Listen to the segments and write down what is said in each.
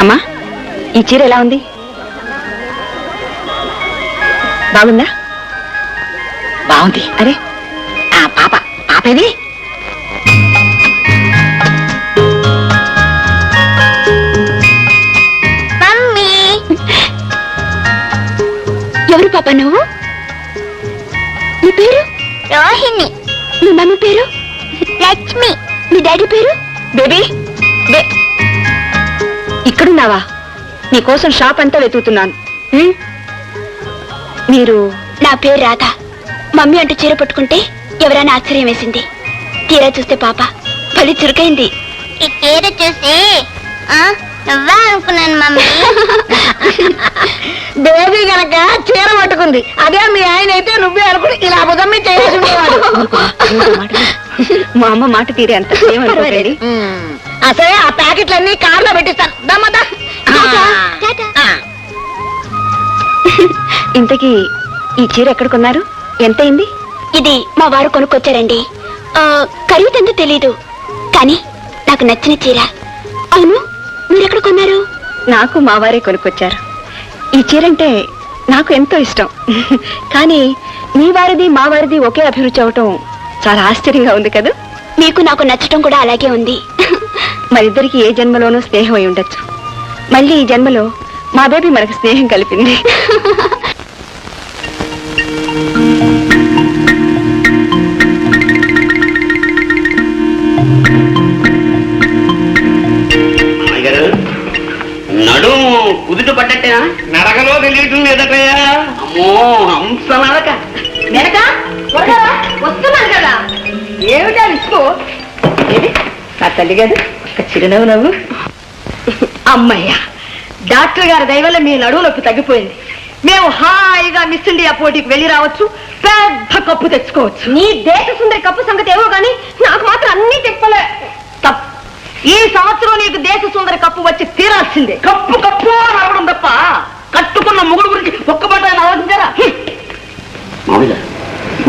అమ్మా ఈ చీర ఎలా ఉంది? బాగుందా? బాగుంది. అరే ఆ పాప పాపేది ఎవరు పాప నువ్వు? నీ పేరు? రోహిణి. మీ మమ్మీ పేరు? లక్ష్మి. మీ డాడీ పేరు? బేబీ? బే ఇక్కడున్నావా? నీకోసం షాప్ అంతా వెతుకుతున్నాను? మీరు? నా పేరు రాధ. మమ్మీ అంటూ చీర పట్టుకుంటే ఎవరైనా ఆశ్చర్యం వేసింది. తీరా చూస్తే పాప పది చురుకైంది. ఈ చీర చూసి ఆ, నువ్వే అనుకున్నాను మమ్మీ? బేబీ గనక చీర పట్టుకుంది అదే మీ ఆయన అయితే నువ్వే అనుకుని ఇలా మీద చేసి మా అమ్మ మాట తీరే అంత ఏమనుకోకండి అసలే ఆ ప్యాకెట్లన్నీ కార్లో పెట్టిస్తాను. దమ్మదా. ఇంతకీ ఈ చీర ఎక్కడ కొన్నారు? ఎంతైంది ఇది మా వారు కొనుక్కొచ్చారండి. ఆ, ఖరీదంతా తెలీదు. కానీ నాకు నచ్చిన చీర. అవును మీరెక్కడ కొన్నారు? నాకు మా వారే కొనుక్కొచ్చారు. ఈ చీరంటే నాకు ఎంతో ఇష్టం. కానీ మీ వారిది మా వారిది ఒకే అభిరుచి అవటం చాలా ఆశ్చర్యంగా ఉంది కదా? మీకు నాకు నచ్చటం కూడా అలాగే ఉంది. మరిద్దరికి ఏ జన్మలోనూ స్నేహం అయి ఉండొచ్చు. మళ్ళీ ఈ జన్మలో మా బేబీ మనకు స్నేహం కలిపింది. నడు కుదుట పడ్డట్టేనా? నడకలో తెలియటం లేదటయ్యా. అమ్మో హంస తల్లి గారు ఒక చిరునవ్వు నవ్వు. అమ్మయ్యా డాక్టర్ గారి దయవల్ల మీ నడువు నొప్పి తగ్గిపోయింది. మేము హాయిగా మిస్ ఇండియా పోటీకి వెళ్ళి రావచ్చు పెద్ద కప్పు తెచ్చుకోవచ్చు. నీ దేశ సుందరి కప్పు సంగతి ఏమో గాని నాకు మాత్రం అన్ని తిప్పలే. తప్పు ఈ సంవత్సరం నీకు దేశ సుందరి కప్పు వచ్చి తీరాల్సిందే. కప్పు కప్పు అని అరవడం తప్ప కట్టుకున్న ముగుడు గురించి ఒక్క మాట ఆయన ఆలోచించారా. మామయ్య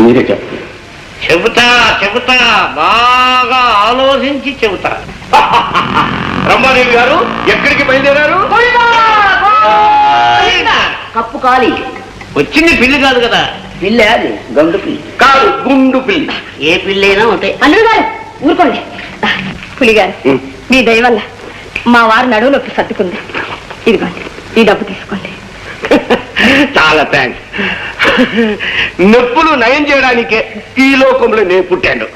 మీరే చెప్పండి. చెబుతా చెబుతా బాగా ఆలోచించి చెబుతా. రమ్మాదేవి గారు? ఎక్కడికి బయలుదేరారు? కప్పు కాలి వచ్చింది పిల్లి కాదు కదా? పిల్లి అది గండు పిల్లి. కాదు గుండు పిల్లి. ఏ పిల్లి అయినా ఉంటాయి అల్లుడు గారు ఊరుకోండి. పులి గారు ఉం. మీ దయ వల్ల మా వారు నడువు నొప్పి సర్దుకుంది. ఇదిగోండి ఈ డబ్బు తీసుకోండి. చాలా థ్యాంక్స్ నొప్పులు నయం చేయడానికే ఈ లోకంలో నేను పుట్టాను.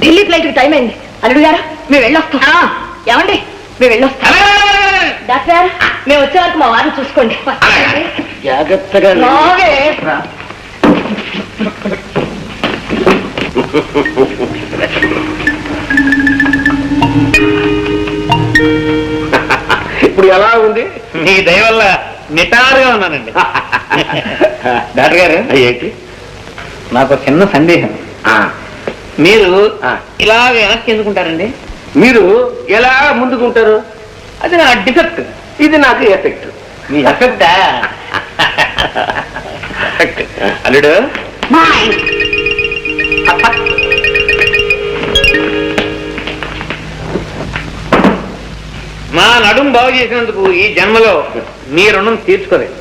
ఢిల్లీ ఫ్లైట్కి టైం అయింది. అల్లుడు గారు మేము వెళ్ళొస్తాం. ఏమండి? మేము వెళ్ళొస్తాం. డాక్టర్ గారు మేము వచ్చే వరకు మా వారిని చూసుకోండి. జాగ్రత్తగా. ఇప్పుడు ఎలా ఉంది? మీ దయ వల్ల నిటారుగా ఉన్నానండి. డాక్టర్ గారు ఏంటి? నాకు చిన్న సందేహం. ఆ, మీరు. ఇలా వెనక్కి ఎందుకుంటారండి? మీరు ఎలా ముందుకుంటారు? అది నా డిఫెక్ట్. ఇది నాకు ఎఫెక్ట్. మీ ఎఫెక్ట్? అల్లుడు? మా నడుం బాగు చేసినందుకు ఈ జన్మలో మీ రుణం తీర్చుకోలేదు?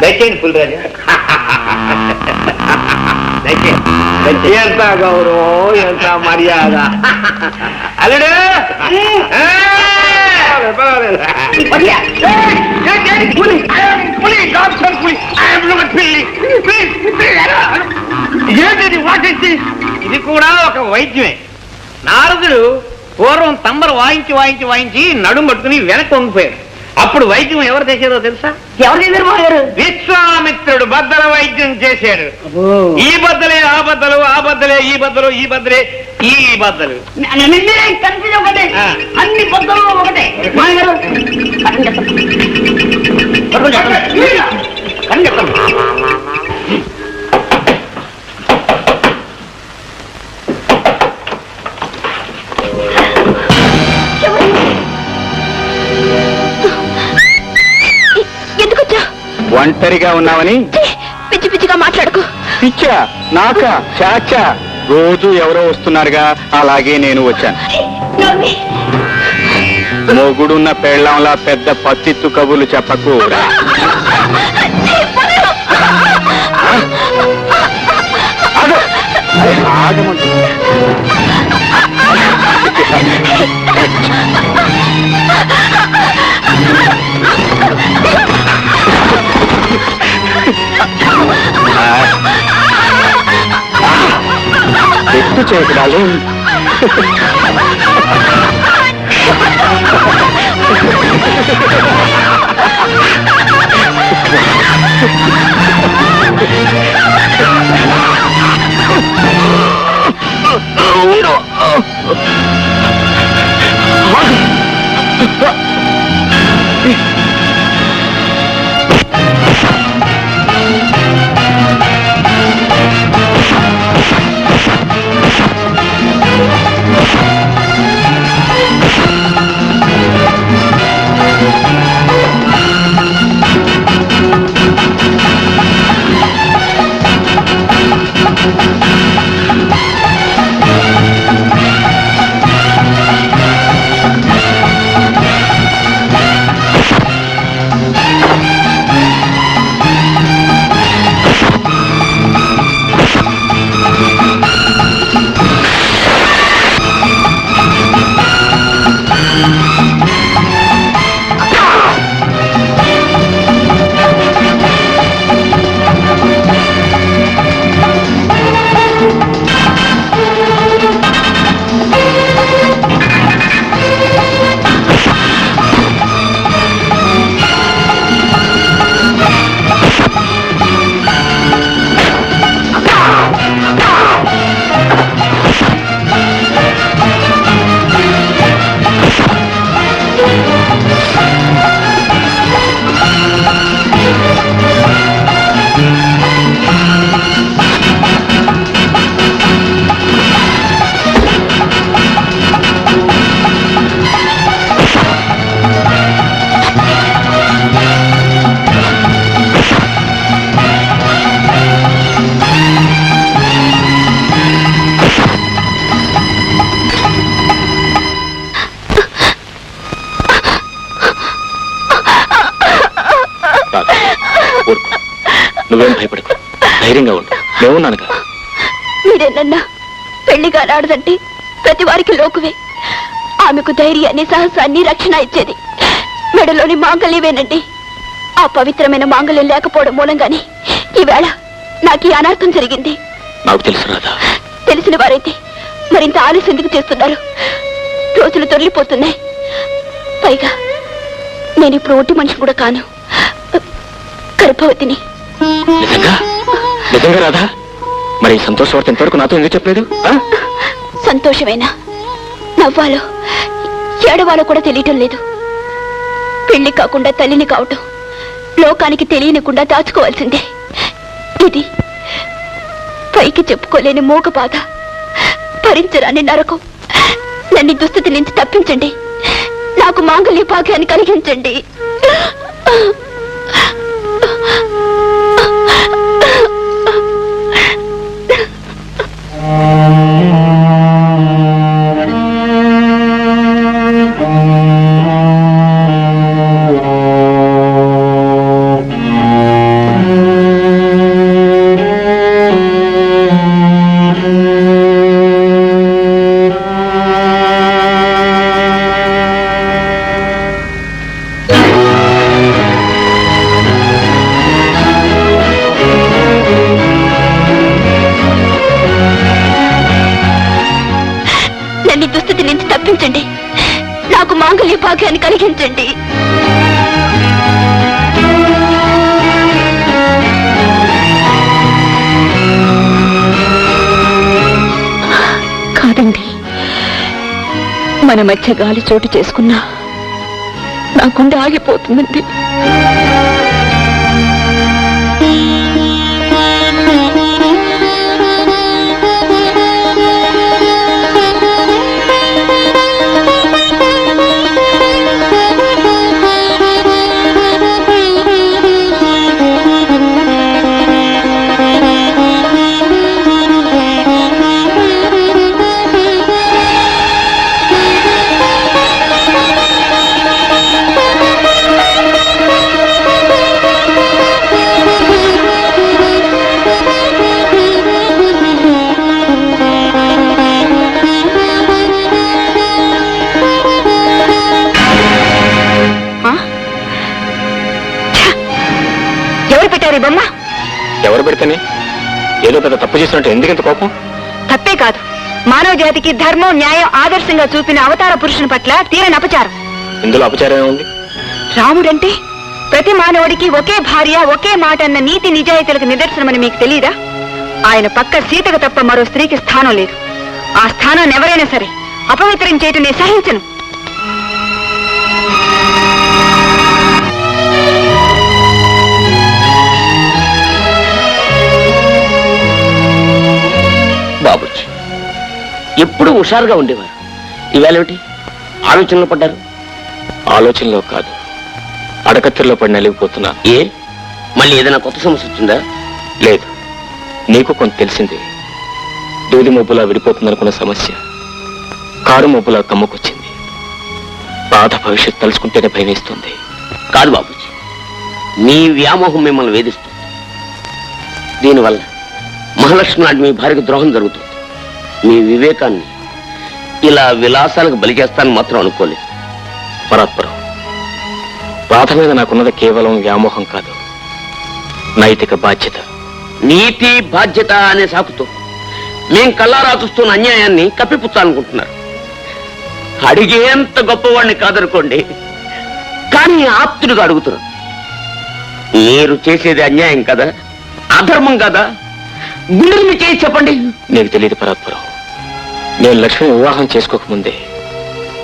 దయచేయండి పులిరాజా. ఎంత గౌరవం ఎంత మర్యాద. అల్లుడు! దిస్ ఇది కూడా ఒక వైద్యమే. నారదుడు పూర్వం తంబర వాయించి వాయించి వాయించి నడుం పట్టుకుని వెనక్కి వంగిపోయాడు అప్పుడు వైద్యం ఎవరు చేసేదో తెలుసా? ఎవరు చేశారు విశ్వామిత్రుడు బద్దల వైద్యం చేశాడు. ఈ బద్దలే ఆ బద్దలు ఆ బద్దలే ఈ బద్దలు ఈ బద్దలే ఈ బద్దలు. కన్ఫ్యూజ్ ఒకటే. ఆ. అన్ని పొద్దులు ఒకటే. ఒంటరిగా ఉన్నావని? పిచ్చి పిచ్చిగా మాట్లాడుకో. పిచ్చా నాక చాచా. రోజు ఎవరో వస్తున్నారుగా అలాగే నేను వచ్చాను. మొగుడున్న పెళ్ళంలా పెద్ద పత్తిత్తు కబుర్లు చెప్పకు. ఆగమంటు. ఎత్తు చేయకురాలు ఊరుకో. నువ్వేం భయపడకు. ధైర్యంగా ఉండు. నేనున్నానుగా మీరేనన్నా పెళ్ళి కాలాడదంటే ప్రతి వారికి లోకువే. ఆమెకు ధైర్యాన్ని సాహసాన్ని రక్షణ ఇచ్చేది. మెడలోని మాంగళ్యమేనండి ఆ పవిత్రమైన మాంగళ్యం లేకపోవడం మూలంగానే ఈవేళ నాకు ఈ అనార్థం జరిగింది. నాకు తెలుసు రాదా తెలిసిన వారైతే మరింత ఆలస్యం ఎందుకు చేస్తున్నారు? రోజులు తొలిపోతున్నాయి పైగా నేను ఇప్పుడు ఒట్టి మనిషి కూడా కాను. గర్భవతిని. నిజంగా? నిజంగా రాదా మరి సంతోష వార్త ఎంతవరకు నాతో ఎందుకు చెప్పలేదు? సంతోషమేనా? నవ్వాలో ఏడవాలో కూడా తెలియటం లేదు. పెళ్ళి కాకుండా తల్లిని కావటం లోకానికి తెలియనికుండా దాచుకోవాల్సిందే. ఇది పైకి చెప్పుకోలేని మూగ బాధ భరించరాని నరకం. నన్ను దుస్థితి నుంచి తప్పించండి. నాకు మాంగళ్య భాగ్యాన్ని కలిగించండి. సౌభాగ్యాన్ని కలిగించండి. కాదండి. మన మధ్య గాలి చోటు చేసుకున్నా నా గుండె ఆగిపోతుందండి. మాట్లాడితేనే ఏదో పెద్ద తప్పు చేసినట్టు ఎందుకంత కోపం? తప్పే కాదు. మానవ జాతికి ధర్మం న్యాయం ఆదర్శంగా చూపిన అవతార పురుషుని పట్ల తీరని అపచారం. ఇందులో అపచారం ఉంది రాముడంటే ప్రతి మానవుడికి ఒకే భార్య ఒకే మాట అన్న నీతి నిజాయితీలకు నిదర్శనమని మీకు తెలియదా ఆయన పక్క సీతకు తప్ప మరో స్త్రీకి స్థానం లేదు. ఆ స్థానాన్ని ఎవరైనా సరే అపవిత్రం చేయటం నేను సహించను. ఎప్పుడు హుషారుగా ఉండేవారు. ఈవేళ ఏమిటి? ఆలోచనలో పడ్డారు? ఆలోచనలో కాదు. అడకత్తిలో పడి నలిగిపోతున్నా. ఏ? మళ్ళీ ఏదైనా కొత్త సమస్య వచ్చిందా? లేదు. నీకు కొంత తెలిసింది. దూది మబ్బులా విడిపోతుందనుకున్న సమస్య. కారు మబ్బులా కమ్ముకొచ్చింది. బాధ భవిష్యత్తు తలుచుకుంటేనే భయమేస్తుంది. కాదు బాబుజీ. మీ వ్యామోహం మిమ్మల్ని వేధిస్తుంది. దీనివల్ల మహాలక్ష్మి నాటి మీ భార్యకు ద్రోహం జరుగుతుంది. మీ వివేకాన్ని ఇలా విలాసాలకు బలి చేస్తానని మాత్రం అనుకోలేదు. పరాత్పరం. రాధ మీద నాకున్నది కేవలం వ్యామోహం కాదు. నైతిక బాధ్యత. నీతి బాధ్యత అనే సాకుతో మేం కల్లారా చూస్తున్న అన్యాయాన్ని కప్పిపుచ్చాలనుకుంటున్నారు. అడిగేంత గొప్పవాడిని కాదనుకోండి కానీ ఆప్తుడిగా అడుగుతున్నారు మీరు చేసేది అన్యాయం కదా అధర్మం కదా? గుండెలు మీ చేసి చెప్పండి. నీకు తెలియదు పరాత్పరం. నేను లక్ష్మి వివాహం చేసుకోకముందే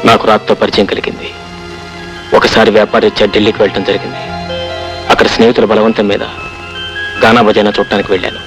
నాకు రాత్తో పరిచయం కలిగింది. ఒకసారి వ్యాపారరీత్యా ఢిల్లీకి వెళ్ళటం జరిగింది. అక్కడ స్నేహితుల బలవంతం మీద గానా భజన చూడటానికి వెళ్ళాను.